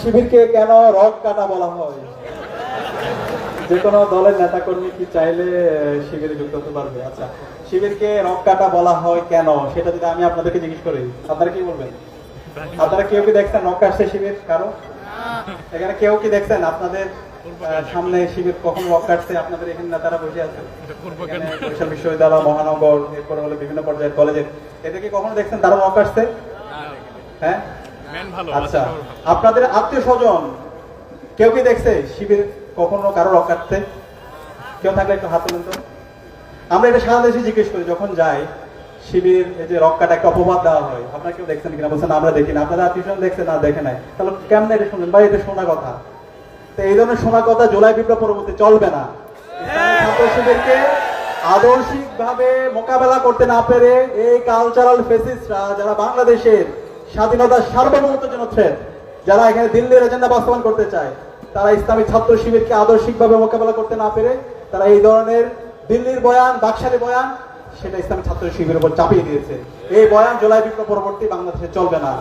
শিবিরকে কেন রক কাটা বলা হয়? যে কোনো দলের নেতা কর্মী কি চাইলে শিবিরে যুক্ত হতে পারবে? আচ্ছা শিবিরকে রক কাটা বলা হয় কেন? সেটা যদি আমি আপনাদেরকে জিজ্ঞেস করি আপনারা কি বলবেন? আপনারা কেউ কি দেখছেন রক কাটছে শিবির কারও? এখানে কেউ কি দেখছেন? আপনাদের সামনে শিবির কখন রক কাটছে আপনাদের এখানে নেতারা বসে আছেন বরিশাল বিশ্ববিদ্যালয় মহানগর এরপরে হলো বিভিন্ন পর্যায়ের কলেজের। এদেরকে কখনো দেখছেন তারা রক কাটছে হ্যাঁ? আচ্ছা আপনাদের আত্মীয় স্বজন কেউ কি দেখছে? শিবির কখনো কারও রক কাটতে কেউ থাকলে একটু হাত তুলুন তো। আমরা এটা সারা দেশে জিজ্ঞেস করি যখন যাই শিবির এই যে রক কাটা একটা অপবাদ দেওয়া হয় আপনারা কেউ দেখছেন কিনা? বলছেন আমরা দেখি না। আপনাদের আত্মীয় স্বজন দেখছে না দেখে নাই। তাহলে কেমন এটা শুনলেন? ভাই এটা শোনা কথা। তো এই ধরনের শোনা কথা জুলাই বিপ্লব পরবর্তী চলবে না। শিবিরকে আদর্শিক ভাবে মোকাবেলা করতে না পেরে এই কালচারাল ফেসিসরা যারা বাংলাদেশের স্বাধীনতার সার্বভৌমত্বের জন্য থ্রেট যারা এখানে দিল্লির এজেন্ডা বাস্তবায়ন করতে চায়, তারা ইসলামী ছাত্র শিবিরকে আদর্শিকভাবে মোকাবেলা করতে না পেরে তারা এই ধরনের দিল্লির বয়ান, বাকশালী বয়ান, সেটা ইসলামী ছাত্র শিবিরের উপর চাপিয়ে দিয়েছে। এই বয়ান জুলাই বিপ্লব পরবর্তী বাংলাদেশে চলবে না।